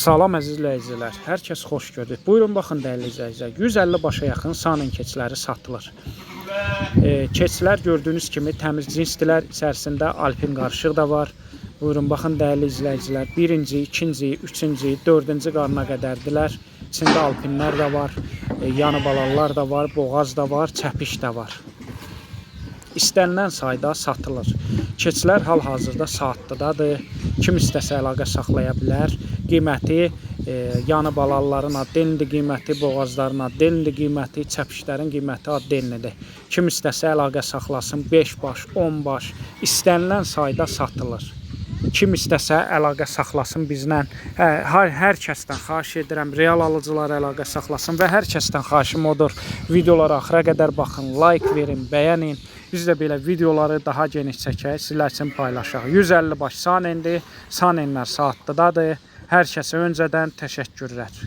Salam əziz izləyicilər. Hər kəs xoş gördük. Buyurun baxın dəyərli izləyicilər. 150 başa yaxın sanin keçiləri satılır. E, keçilər gördüyünüz kimi təmiz cinsdilər. İçərisində alpin qarışıq da var. Buyurun baxın dəyərli izləyicilər. Birinci, ikinci, üçüncü, dördüncü qarına qədərdilər. İçində alpinlər də var. E, yanı balalar da var. Boğaz da var. Çəpiş də var. İstənilən sayda satılır. Keçilər hal-hazırda saatlıdadır. Kim istəsə əlaqə saxlaya bilər. Qiyməti e, yanı balaların addenlidir qiyməti, boğazların addenlidir qiyməti, çəpişlərin qiyməti addenlidir. Kim istəsə əlaqə saxlasın 5 baş, 10 baş istənilən sayda satılır. Kim istəsə əlaqə saxlasın bizlə. Hə, hər, hər kəsdən xahiş edirəm, real alıcılar əlaqə saxlasın və hər kəsdən xahişim odur. Videolara axıra qədər baxın, like verin, bəyənin. Biz də belə videoları daha geniş çəkək, sizlər üçün paylaşaq. 150 baş sanendir, sanenlər saatlıdadır. Hər kəsə öncədən təşəkkürlər.